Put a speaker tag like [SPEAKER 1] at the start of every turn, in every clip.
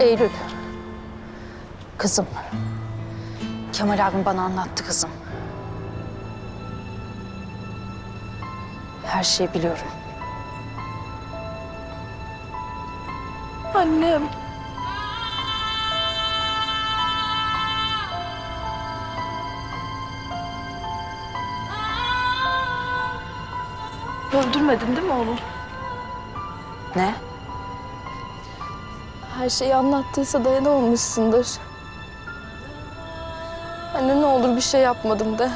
[SPEAKER 1] Eylül. Kızım. Kemal abim bana anlattı kızım. Her şeyi biliyorum.
[SPEAKER 2] Annem. Öldürmedin değil mi onu?
[SPEAKER 1] Ne?
[SPEAKER 2] Her şeyi anlattıysa dayanamamışsındır. Anne ne olur bir şey yapmadım de.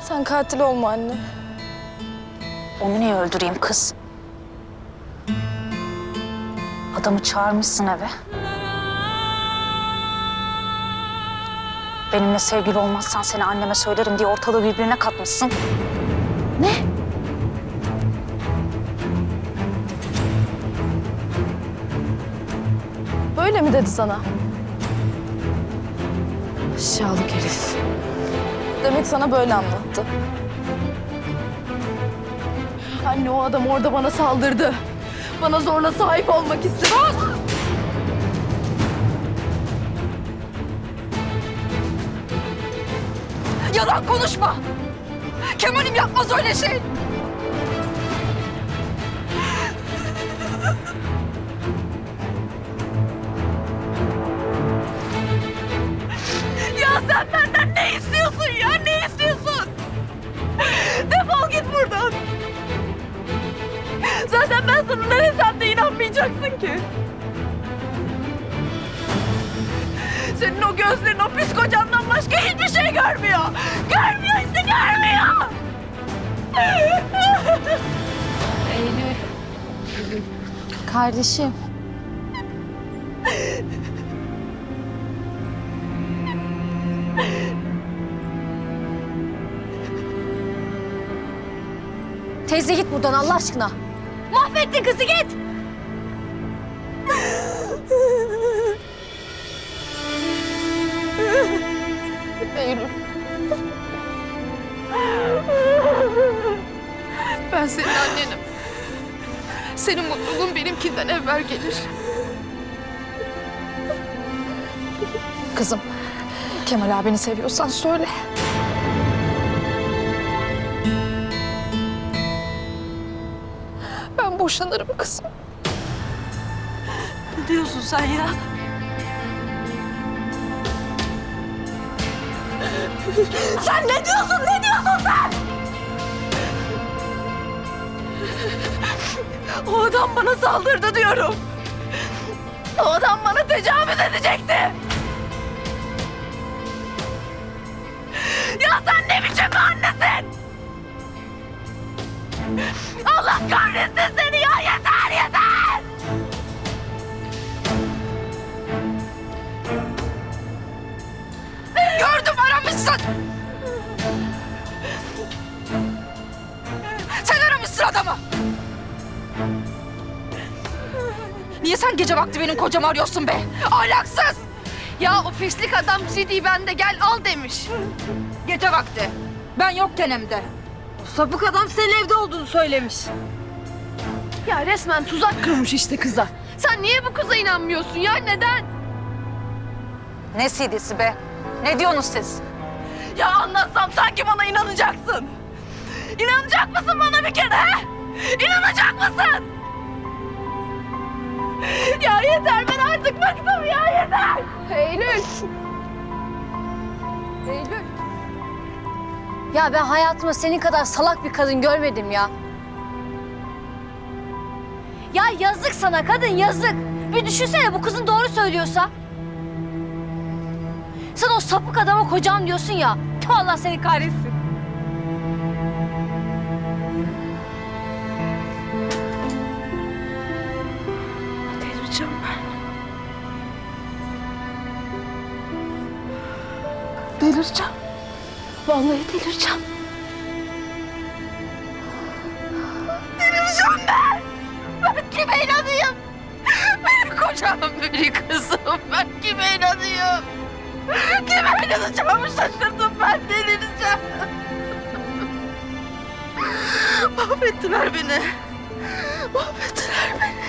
[SPEAKER 2] Sen katil olma anne.
[SPEAKER 1] Onu niye öldüreyim kız? Adamı çağırmışsın eve. Benimle sevgili olmazsan seni anneme söylerim diye ortalığı birbirine katmışsın. Ne?
[SPEAKER 2] Böyle mi dedi sana? Aşağılık herif. Demek sana böyle anlattı. Anne o adam orada bana saldırdı. Bana zorla sahip olmak istedi.
[SPEAKER 3] Yalan konuşma. Kemal'im yapmaz öyle şey. Zaten ben sana ne desem de inanmayacaksın ki. Senin o gözlerin o pis kocandan başka hiçbir şey görmüyor. Görmüyor işte görmüyor.
[SPEAKER 1] Kardeşim.
[SPEAKER 4] Teyze git buradan Allah aşkına.
[SPEAKER 3] Mahvettin kızı git.
[SPEAKER 2] Eylül. Ben senin annenim. Senin mutluluğun benimkinden evvel gelir.
[SPEAKER 1] Kızım. Kemal abini seviyorsan söyle.
[SPEAKER 2] Boşanırım kızım.
[SPEAKER 3] Ne diyorsun sen ya? sen ne diyorsun? Ne diyorsun sen? O adam bana saldırdı diyorum. O adam bana tecavüz edecekti. Ya sen ne biçim annesin? Allah kahretsin aramışsın. Sen aramışsın adamı. Niye sen gece vakti benim kocamı arıyorsun be? Ahlaksız.
[SPEAKER 2] Ya o pislik adam CD'yi bende gel al demiş.
[SPEAKER 3] Gece vakti. Ben yokken hem de.
[SPEAKER 4] Sapık adam senin evde olduğunu söylemiş.
[SPEAKER 2] Ya resmen tuzak kurmuş işte kıza. Sen niye bu kıza inanmıyorsun ya neden?
[SPEAKER 1] Ne CD'si be? Ne diyorsunuz siz?
[SPEAKER 3] Ya anlatsam sanki bana inanacaksın. İnanacak mısın bana bir kere he? İnanacak mısın? Ya yeter ben artık bıktım ya yeter.
[SPEAKER 2] Eylül. Eylül.
[SPEAKER 4] Ya ben hayatımda senin kadar salak bir kadın görmedim ya. Ya yazık sana kadın yazık. Bir düşünsene bu kızın doğru söylüyorsa. Sen o sapık adama kocam diyorsun ya. Allah seni kahretsin.
[SPEAKER 2] Delireceğim ben. Delireceğim. Vallahi delireceğim.
[SPEAKER 3] Delireceğim ben. Ben kime inanayım? Benim kocam, benim kızım. Ben kime inanayım? Kime inanacağımı şaşırdım ben delireceğim. Mahvettiler beni. Mahvettiler beni.